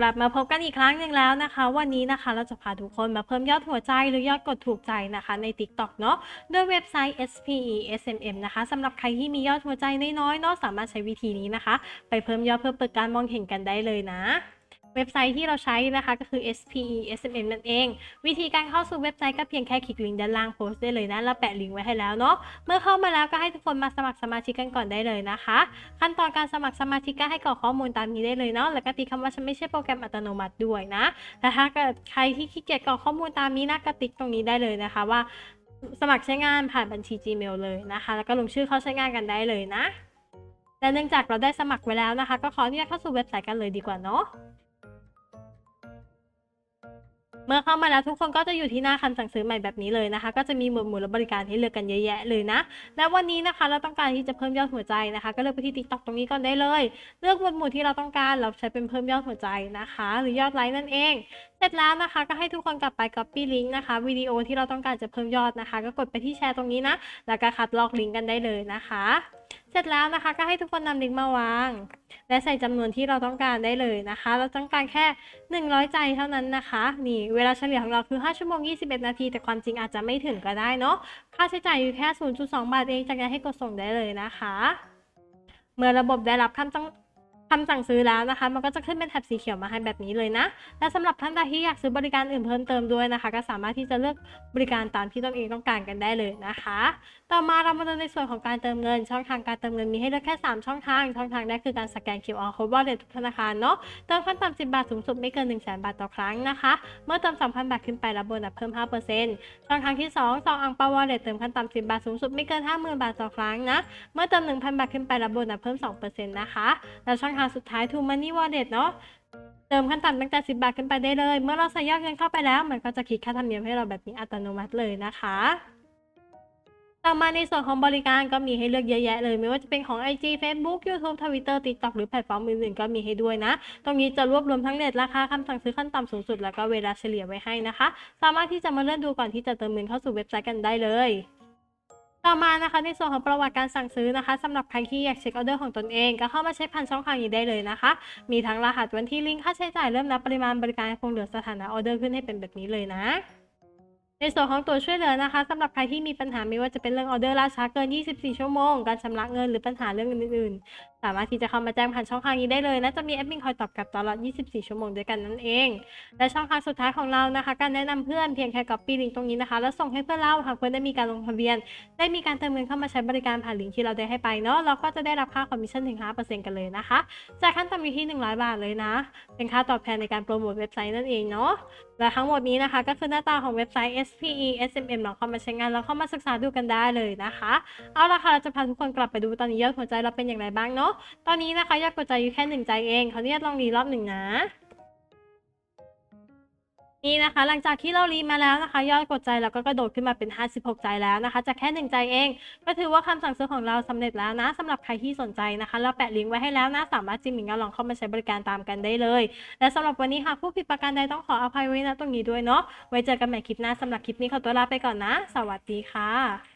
กลับมาพบกันอีกครั้งหนึ่งแล้วนะคะ วันนี้นะคะเราจะพาทุกคนมาเพิ่มยอดหัวใจหรือยอดกดถูกใจนะคะ ใน TikTok เนาะด้วยเว็บไซต์ SPE SMM นะคะสำหรับใครที่มียอดหัวใจน้อยๆเนาะสามารถใช้วิธีนี้นะคะ ไปเพิ่มยอดเพื่อเปิดการมองเห็นกันได้เลยนะ เว็บไซต์ที่เราใช้นะคะก็คือ SPE SMM นั่นเอง วิธีการเข้าสู่เว็บไซต์ก็เพียงแค่คลิกลิงก์ด้านล่างโพสต์ได้เลยนะเราแปะลิงก์ไว้ให้แล้วเนาะเมื่อเข้ามาแล้วก็ให้ทุกคนมาสมัครสมาชิกกันก่อนได้เลยนะคะ ขั้นตอนการสมัครสมาชิกก็ให้กรอกข้อมูลตามนี้ได้เลยเนาะแล้วก็ติ๊กคำว่าฉันไม่ใช่โปรแกรมอัตโนมัติด้วยนะแต่ถ้าเกิดใครที่ขี้เกียจกรอกข้อมูลตามนี้นะก็ติ๊กตรงนี้ได้เลยนะคะว่าสมัครใช้งานผ่านบัญชี Gmail เลยนะคะ แล้วก็ลงชื่อเข้าใช้งานกันได้เลยนะ และเนื่องจากเราได้สมัครไว้แล้วนะคะ ก็ขออนุญาตเข้าสู่เว็บไซต์กันเลยดีกว่าเนาะ เมื่อเข้ามาแล้วทุกคนก็จะอยู่ที่หน้าคำสั่งซื้อใหม่แบบนี้เลยนะคะ ก็จะมีหมวดหมู่และบริการให้เลือกกันเยอะแยะเลยนะ และวันนี้นะคะเราต้องการที่จะเพิ่มยอดหัวใจนะคะ ก็เลือกไปที่ TikTok ตรงนี้ก่อนได้เลย เลือกหมวดหมู่ที่เราต้องการเราใช้เป็นเพิ่มยอดหัวใจนะคะ หรือยอดไลค์นั่นเอง เสร็จแล้วนะคะ ก็ให้ทุกคนกลับไป copy link นะคะวิดีโอที่เราต้องการจะเพิ่มยอดนะคะ ก็กดไปที่แชร์ตรงนี้นะแล้วก็คัดลอกลิงก์กันได้เลยนะคะ เสร็จแล้วนะคะก็ให้ทุกคนนำลิงก์มาวาง และใส่จำนวนที่เราต้องการได้เลยนะคะ เราต้องการแค่ 100 ใจเท่านั้นนะคะ นี่เวลาเฉลี่ยของเราคือ 5 ชั่วโมง 21 นาที แต่ความจริงอาจจะไม่ถึงก็ได้เนาะค่าใช้จ่ายอยู่แค่ 0.2 บาทเองจากนั้นให้กดส่งได้เลยนะคะ เมื่อระบบได้รับคำต้อง คำสั่งซื้อแล้วนะคะ มันก็จะขึ้นเป็นแถบสีเขียวมาให้แบบนี้เลยนะ และสำหรับท่านใดที่อยากซื้อบริการอื่นเพิ่มเติมด้วยนะคะ ก็สามารถที่จะเลือกบริการตามที่ตนเองต้องการกันได้เลยนะคะ ต่อมาเรามาดูในส่วนของการเติมเงิน ช่องทางการเติมเงินมีให้เลือกแค่ 3 ช่องทาง ช่องทางแรกคือการสแกน QR code wallet ทุกธนาคารเนาะ เติมขั้นต่ำ10 บาทสูงสุดไม่เกิน 1 0 0 0 0แบาทต่อครั้งนะคะ เมื่อเติม 2,000 บาทขึ้นไปรับโบนัสเพิ่ม 5%ช่องทางที่ 2 2อังเปาวอลเล็ตเติมขั้นต่ำ10 บาทสูงสุดไม่เกิน 50,000 บาทต่อครั้งนะ เมื่อเติม 1,000 บาทขึ้นไปรับโบนัสเพิ่ม 2%นะคะ แล้วช่องทาสุดท้าย True Money Wallet เนาะเติมขั้นต่ำตั้งแต่ 10 บาทขึ้นไปได้เลย เมื่อเราใส่ยอดเงินเข้าไปแล้ว มันก็จะคิดค่าธรรมเนียมให้เราแบบนี้อัตโนมัติเลยนะคะ ต่อมาในส่วนของบริการก็มีให้เลือกเยอะแยะเลย ไม่ว่าจะเป็นของ IG Facebook YouTube Twitter TikTok หรือแพลตฟอร์มอื่นๆก็มีให้ด้วยนะ ตรงนี้จะรวบรวมทั้งเรทราคาคำสั่งซื้อขั้นต่ำสูงสุดแล้วก็เวลาเฉลี่ยไว้ให้นะคะ สามารถที่จะมาเลื่อนดูก่อนที่จะเติมเงินเข้าสู่เว็บไซต์กันได้เลย ต่อมานะคะในส่วนของประวัติการสั่งซื้อนะคะสำหรับใครที่อยากเช็คออเดอร์ของตนเอง ก็เข้ามาเช็คผ่านช่องทางนี้ได้เลยนะคะ มีทั้งรหัสวันที่ลิงก์ค่าใช้จ่ายเริ่มนับปริมาณบริการคงเหลือสถานะออเดอร์ขึ้นให้เป็นแบบนี้เลยนะในส่วนของตัวช่วยเหลือนะคะสำหรับใครที่มีปัญหาไม่ว่าจะเป็นเรื่องออเดอร์ล่าช้าเกิน 24 ชั่วโมง การชำระเงินหรือปัญหาเรื่องอื่นๆ สามารถที่จะเข้ามาแจ้งผ่านช่องทางนี้ได้เลยและจะมีแอดมินคอยตอบกลับตลอด 24 ชั่วโมงด้วยกันนั่นเอง และช่องทางสุดท้ายของเรานะคะ การแนะนำเพื่อนเพียงแค่ copy ลิงก์ตรงนี้นะคะ แล้วส่งให้เพื่อนเราหากเพื่อนได้มีการลงทะเบียน ได้มีการเติมเงินเข้ามาใช้บริการผ่านลิงก์ที่เราได้ให้ไปเนาะเราก็จะได้รับค่าคอมมิชชั่นถึง 5%กันเลยนะคะจายขั้นต่ำอยู่ที่ 100 บาทเลยนะ เป็นค่าตอบแทนในการโปรโมทเว็บไซต์นั่นเองเนาะและทั้งหมดนี้นะคะก็คือหน้าตาของเว็บไซต์ SPE SMM ลองเข้ามาใช้งานแล้วเข้ามาศึกษาดูกันได้เลยนะคะ เอาละค่ะเราจะพาทุกคนกลับไปดูตอนนี้ยอดหัวใจเราเป็นอย่างไรบ้างเนาะตอนนี้นะคะยอดหัวใจอยู่แค่หนึ่งใจเองเขาเรียกลองรีรอบหนึ่งนะ นี่นะคะ หลังจากที่เรารีมาแล้วนะคะ ยอดกดใจเราก็กระโดดขึ้นมาเป็น 56 ใจแล้วนะคะจากแค่หนึ่งใจเอง ก็ถือว่าคำสั่งซื้อของเราสำเร็จแล้วนะสำหรับใครที่สนใจนะคะ เราแปะลิงก์ไว้ให้แล้วนะ สามารถจิ้มลิงก์ลองเข้ามาใช้บริการตามกันได้เลย และสำหรับวันนี้หากผู้ผิดประการใดต้องขออภัยไว้นะตรงนี้ด้วยเนาะไว้เจอกันใหม่คลิปหน้าสำหรับคลิปนี้ขอตัวลาไปก่อนนะ สวัสดีค่ะ